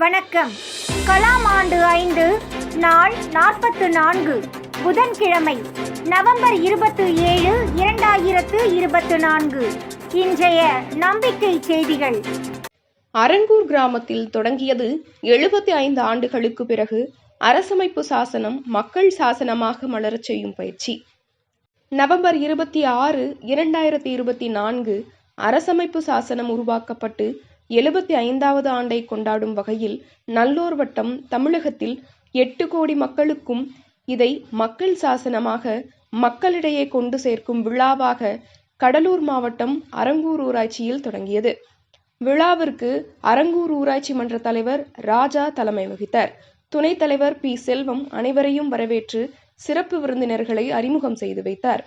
வணக்கம். கலாம் ஆண்டு ஐந்து நாள் நாற்பத்து நான்கு புதன்கிழமை நவம்பர் இருபத்து ஏழு இரண்டாயிரத்து இருபத்து நான்கு இன்றைய நம்பிக்கை செய்திகள். அரங்கூர் கிராமத்தில் தொடங்கியது எழுபத்தி ஐந்து ஆண்டுகளுக்கு பிறகு அரசமைப்பு சாசனம் மக்கள் சாசனமாக மலரச் செய்யும் பயிற்சி. நவம்பர் இருபத்தி ஆறு இரண்டாயிரத்தி இருபத்தி நான்கு அரசமைப்பு சாசனம் உருவாக்கப்பட்டு எழுபத்தி ஐந்தாவது ஆண்டை கொண்டாடும் வகையில் நல்லோர் வட்டம் தமிழகத்தில் எட்டு கோடி மக்களுக்கும் இதை மக்கள் சாசனமாக மக்களிடையே கொண்டு சேர்க்கும் விழாவாக கடலூர் மாவட்டம் அரங்கூர் ஊராட்சியில் தொடங்கியது. விழாவிற்கு அரங்கூர் ஊராட்சி மன்ற தலைவர் ராஜா தலைமை வகித்தார். துணைத் தலைவர் பி. செல்வம் அனைவரையும் வரவேற்று சிறப்பு விருந்தினர்களை அறிமுகம் செய்து வைத்தார்.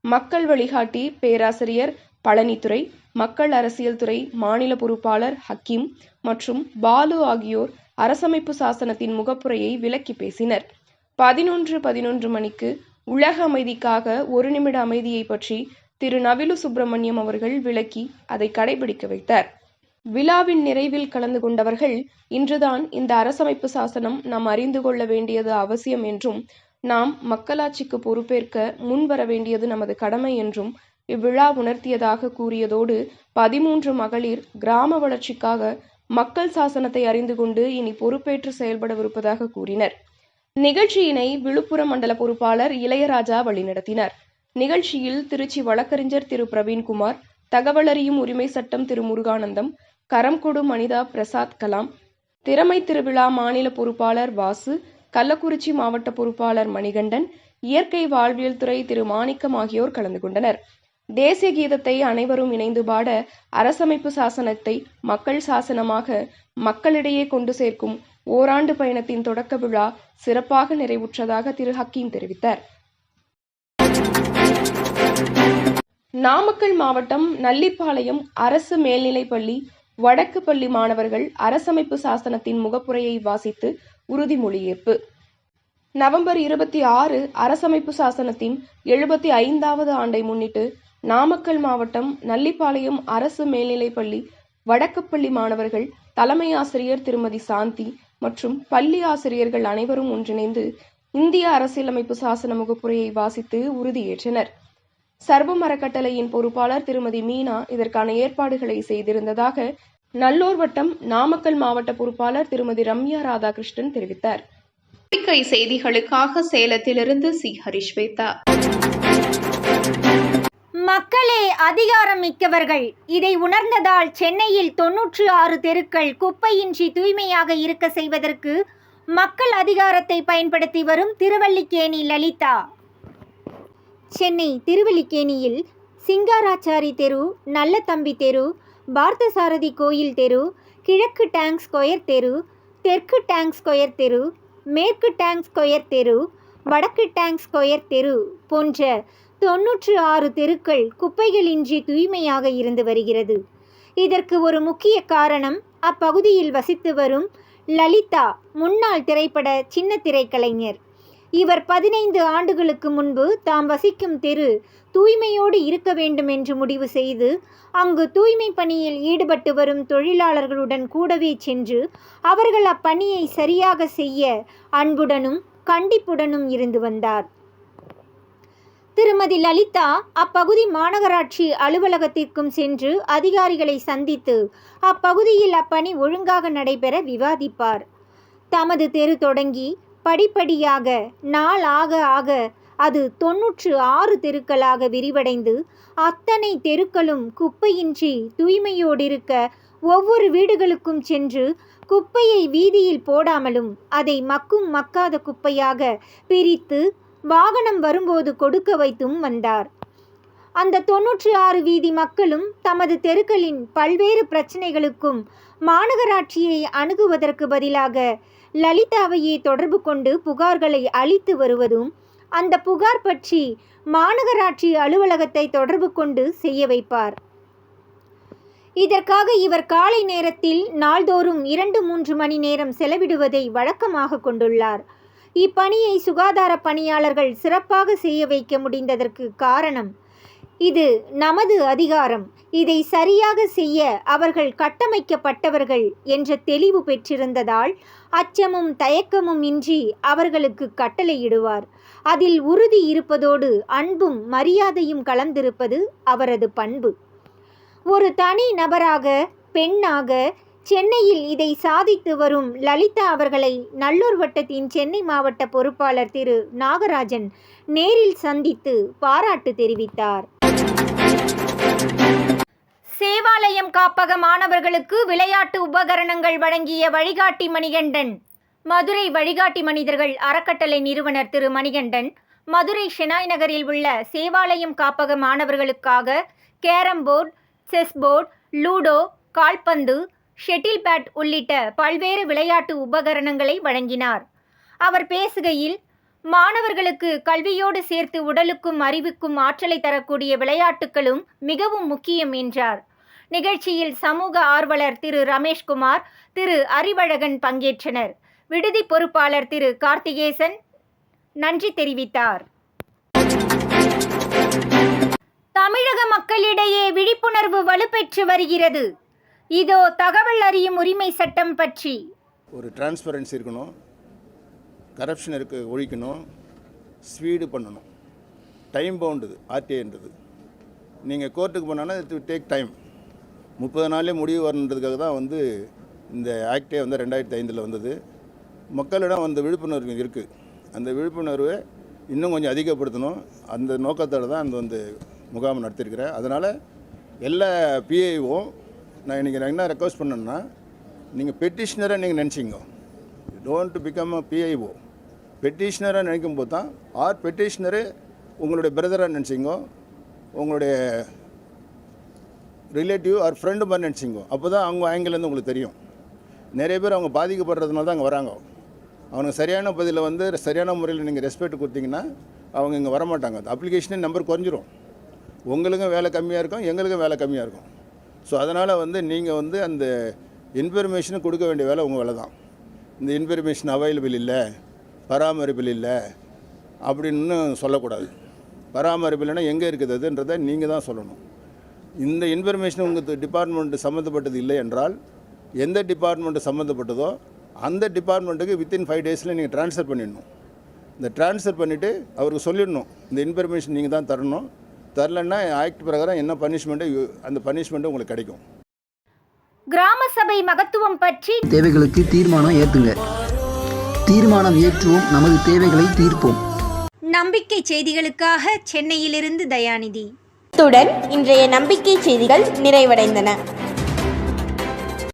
மக்கள் வழிகாட்டி பேராசிரியர் பழனித்துறை மக்கள் அரசியல் துறை மாநில பொறுப்பாளர் ஹக்கீம் மற்றும் பாலு ஆகியோர் அரசமைப்பு சாசனத்தின் முகப்புரையை விளக்கி பேசினர். பதினொன்று பதினொன்று மணிக்கு உலக அமைதிக்காக ஒரு நிமிட அமைதியை பற்றி திரு. நவிலு சுப்பிரமணியம் அவர்கள் விளக்கி அதை கடைபிடிக்க வைத்தார். விழாவின் நிறைவில் கலந்து கொண்டவர்கள் இன்றுதான் இந்த அரசமைப்பு சாசனம் நாம் அறிந்து கொள்ள வேண்டியது அவசியம் என்றும் நாம் மக்களாட்சிக்கு பொறுப்பேற்க முன்வர வேண்டியது நமது கடமை என்றும் இவ்விழா உணர்த்தியதாக கூறியதோடு பதிமூன்று மகளிர் கிராம வளர்ச்சிக்காக மக்கள் சாசனத்தை அறிந்து கொண்டு இனி பொறுப்பேற்று செயல்படவிருப்பதாக கூறினர். நிகழ்ச்சியினை விழுப்புரம் மண்டல பொறுப்பாளர் இளையராஜா வழிநடத்தினர். நிகழ்ச்சியில் திருச்சி வழக்கறிஞர் திரு. பிரவீன்குமார் தகவலறியும் உரிமை சட்டம் திரு. முருகானந்தம் கரம் கொடு மனிதா பிரசாத் கலாம் திறமை திருவிழா மாநில பொறுப்பாளர் வாசு கள்ளக்குறிச்சி மாவட்ட பொறுப்பாளர் மணிகண்டன் இயற்கை வாழ்வியல் துறை திரு. மாணிக்கம் ஆகியோர் கலந்து கொண்டனர். தேசிய கீதத்தை அனைவரும் இணைந்து பாட அரசமைப்பு சாசனத்தை மக்கள் சாசனமாக மக்களிடையே கொண்டு சேர்க்கும் ஓராண்டு பயணத்தின் தொடக்க விழா சிறப்பாக நிறைவுற்றதாக திரு. ஹக்கீம் தெரிவித்தார். நாமக்கல் மாவட்டம் நல்லிப்பாளையம் அரசு மேல்நிலைப்பள்ளி வடக்கு பள்ளி மாணவர்கள் அரசமைப்பு சாசனத்தின் முகப்புரையை வாசித்து உறுதிமொழியேற்பு. நவம்பர் இருபத்தி ஆறு அரசமைப்பு சாசனத்தின் எழுபத்தி ஐந்தாவது ஆண்டை முன்னிட்டு நாமக்கல் மாவட்டம் நல்லிப்பாளையம் அரசு மேல்நிலைப்பள்ளி வடக்குப்பள்ளி மாணவர்கள் தலைமை ஆசிரியர் திருமதி சாந்தி மற்றும் பள்ளி ஆசிரியர்கள் அனைவரும் ஒன்றிணைந்து இந்திய அரசியலமைப்பு சாசன முகப்புரையை வாசித்து உறுதியேற்றனர். சர்வம் அறக்கட்டளையின் பொறுப்பாளர் திருமதி மீனா இதற்கான ஏற்பாடுகளை செய்திருந்ததாக நல்லூர் வட்டம் நாமக்கல் மாவட்ட பொறுப்பாளர் திருமதி ரம்யா ராதாகிருஷ்ணன் தெரிவித்தார். செய்திகளுக்காக சேலத்திலிருந்து சி. ஹரிஷ்வேதா. மக்களே அதிகாரம் மிக்கவர்கள். இதை உணர்ந்ததால் சென்னையில் தொன்னூற்று ஆறு தெருக்கள் குப்பையின்றி தூய்மையாக இருக்க செய்வதற்கு மக்கள் அதிகாரத்தை பயன்படுத்தி வரும் திருவல்லிக்கேணி லலிதா. சென்னை திருவல்லிக்கேணியில் சிங்காராச்சாரி தெரு நல்லதம்பி தெரு பார்த்தசாரதி கோயில் தெரு கிழக்கு டேங்க் ஸ்கொயர் தெரு தெற்கு டேங்க் ஸ்கொயர் தெரு மேற்கு டேங்க் ஸ்கொயர் தெரு வடக்கு டேங்க் ஸ்கொயர் தெரு போன்ற தொன்னூற்று ஆறு தெருக்கள் குப்பைகளின்றி தூய்மையாக இருந்து வருகிறது. இதற்கு ஒரு முக்கிய காரணம் அப்பகுதியில் வசித்து வரும் லலிதா முன்னாள் திரைப்பட சின்ன திரைக்கலைஞர். இவர் பதினைந்து ஆண்டுகளுக்கு முன்பு தாம் வசிக்கும் தெரு தூய்மையோடு இருக்க வேண்டும் என்று முடிவு செய்து அங்கு தூய்மை பணியில் ஈடுபட்டு வரும் தொழிலாளர்களுடன் கூடவே சென்று அவர்கள் அப்பணியை சரியாக செய்ய அன்புடனும் கண்டிப்புடனும் இருந்து வந்தார். திருமதி லலிதா அப்பகுதி மாநகராட்சி அலுவலகத்திற்கும் சென்று அதிகாரிகளை சந்தித்து அப்பகுதியில் அப்பணி ஒழுங்காக நடைபெற விவாதிப்பார். தமது தெரு தொடங்கி படிப்படியாக நாள் ஆக ஆக அது தொன்னூற்று ஆறு தெருக்களாக விரிவடைந்து அத்தனை தெருக்களும் குப்பையின்றி தூய்மையோடு இருக்க ஒவ்வொரு வீடுகளுக்கும் சென்று குப்பையை வீதியில் போடாமலும் அதை மக்கும் மக்காத குப்பையாக பிரித்து வாகனம் வரும்போது கொடுக்க வைத்தும் வந்தார். அந்த தொன்னூற்றி ஆறு வீதி மக்களும் தமது தெருக்களின் பல்வேறு பிரச்சனைகளுக்கும் மாநகராட்சியை அணுகுவதற்கு பதிலாக லலிதாவையே தொடர்பு கொண்டு புகார்களை அளித்து வருவதும் அந்த புகார் பற்றி மாநகராட்சி அலுவலகத்தை தொடர்பு கொண்டு செய்ய வைப்பார். இதற்காக இவர் காலை நேரத்தில் நாள்தோறும் இரண்டு மூன்று மணி நேரம் செலவிடுவதை வழக்கமாக கொண்டுள்ளார். இப்பணியை சுகாதார பணியாளர்கள் சிறப்பாக செய்ய வைக்க முடிந்ததற்கு காரணம் இது நமது அதிகாரம். இதை சரியாக செய்ய அவர்கள் கட்டமைக்கப்பட்டவர்கள் என்ற தெளிவு பெற்றிருந்ததால் அச்சமும் தயக்கமும் இன்றி அவர்களுக்கு கட்டளையிடுவார். அதில் உறுதி இருப்பதோடு அன்பும் மரியாதையும் கலந்திருப்பது அவரது பண்பு. ஒரு தனி நபராக பெண்ணாக சென்னையில் இதை சாதித்து வரும் லலிதா அவர்களை நல்லூர் வட்டத்தின் சென்னை மாவட்ட பொறுப்பாளர் திரு நாகராஜன் நேரில் சந்தித்து பாராட்டு தெரிவித்தார். சேவாலயம் காப்பக மாணவர்களுக்கு விளையாட்டு உபகரணங்கள் வழங்கிய வழிகாட்டி மணிகண்டன். மதுரை வழிகாட்டி மனிதர்கள் அறக்கட்டளை நிறுவனர் திரு மணிகண்டன் மதுரை ஷெனாய் நகரில் உள்ள சேவாலயம் காப்பக மாணவர்களுக்காக carrom board chess board ludo கால்பந்து ஷெட்டில் பேட் உள்ளிட்ட பல்வேறு விளையாட்டு உபகரணங்களை வழங்கினார். அவர் பேசுகையில் மாணவர்களுக்கு கல்வியோடு சேர்த்து உடலுக்கும் அறிவுக்கும் ஆற்றலை தரக்கூடிய விளையாட்டுகளும் மிகவும் முக்கியம் என்றார். நிகழ்ச்சியில் சமூக ஆர்வலர் திரு ரமேஷ்குமார் திரு அறிவழகன் பங்கேற்றனர். விடுதி பொறுப்பாளர் திரு கார்த்திகேசன் நன்றி தெரிவித்தார். தமிழக மக்களிடையே விழிப்புணர்வு வலுப்பெற்று வருகிறது. இதோ தகவல் அறியும் உரிமை சட்டம் பற்றி. ஒரு டிரான்ஸ்பரன்சி இருக்கணும். கரப்ஷன் இருக்க ஒழிக்கணும். ஸ்பீடு பண்ணணும். டைம் பவுண்டுது ஆர்டிஐன்றது நீங்கள் கோர்ட்டுக்கு போனாலும் இது டேக் டைம் முப்பது நாளே முடிவு வரணுன்றதுக்காக தான் வந்து இந்த ஆக்டே வந்து ரெண்டாயிரத்தி ஐந்தில் வந்தது. மக்களிடம் அந்த விழிப்புணர்வு இருக்குது அந்த விழிப்புணர்வை இன்னும் கொஞ்சம் அதிகப்படுத்தணும். அந்த நோக்கத்தோடு தான் அந்த வந்து முகாம் நடத்தியிருக்கிறேன் அதனால் எல்லா பிஏவும் நான் இன்றைக்கி நான் என்ன ரெக்வஸ்ட் பண்ணேன்னா நீங்கள் பெட்டிஷ்னராக நீங்கள் நினச்சிங்க டோன்ட் பிகம் அ பிஐஓ பெட்டிஷனராக நினைக்கும் போது தான் ஆர் பெட்டிஷ்னரு உங்களுடைய பிரதராக நினச்சிங்கோ உங்களுடைய ரிலேட்டிவ் ஆர் ஃப்ரெண்டு மாதிரி நினச்சிங்கோ அப்போ தான் அவங்க ஆங்கிலேருந்து உங்களுக்கு தெரியும். நிறைய பேர் அவங்க பாதிக்கப்படுறதுனால தான் அங்கே வராங்க. அவனுக்கு சரியான பதிலில் வந்து சரியான முறையில் நீங்கள் ரெஸ்பெக்ட் கொடுத்தீங்கன்னா அவங்க இங்கே வரமாட்டாங்க. அந்த அப்ளிகேஷனே நம்பர் குறைஞ்சிரும். உங்களுக்கும் வேலை கம்மியாக இருக்கும் எங்களுக்கும் வேலை கம்மியாக இருக்கும். ஸோ அதனால் வந்து நீங்கள் வந்து அந்த இன்ஃபர்மேஷனை கொடுக்க வேண்டிய வேலை உங்கள் வேலை தான் இந்த இன்ஃபர்மேஷன் அவைலபிள் இல்லை பராமரிப்பில் இல்லை அப்படின்னு சொல்லக்கூடாது. பராமரிப்பு இல்லைன்னா எங்கே இருக்குது அதுன்றதை நீங்கள் தான் சொல்லணும். இந்த இன்ஃபர்மேஷன் உங்கள் டிபார்ட்மெண்ட் சம்மந்தப்பட்டது இல்லை என்றால் எந்த டிபார்ட்மெண்ட்டு சம்மந்தப்பட்டதோ அந்த டிபார்ட்மெண்ட்டுக்கு வித்தின் ஃபைவ் டேஸில் நீங்கள் ட்ரான்ஸ்ஃபர் பண்ணிடணும். இந்த ட்ரான்ஸ்ஃபர் பண்ணிவிட்டு அவருக்கு சொல்லிடணும். இந்த இன்ஃபர்மேஷன் நீங்கள் தான் தரணும். தரலன்னா ஆக்ட் பிரகாரம் என்ன பனிஷ்மெண்ட்டு அந்த பனிஷ்மெண்ட்டு உங்களுக்கு கிடைக்கும். கிராம சபை மகத்துவம் பற்றி தேவைகளுக்கு தீர்மானம் ஏற்றுங்க. தீர்மானம் ஏற்றுவோம் நமது தேவைகளை தீர்ப்போம். நம்பிக்கை செய்திகளுக்காக சென்னையிலிருந்து தயாநிதி. இத்துடன் இன்றைய நம்பிக்கை செய்திகள் நிறைவடைந்தன.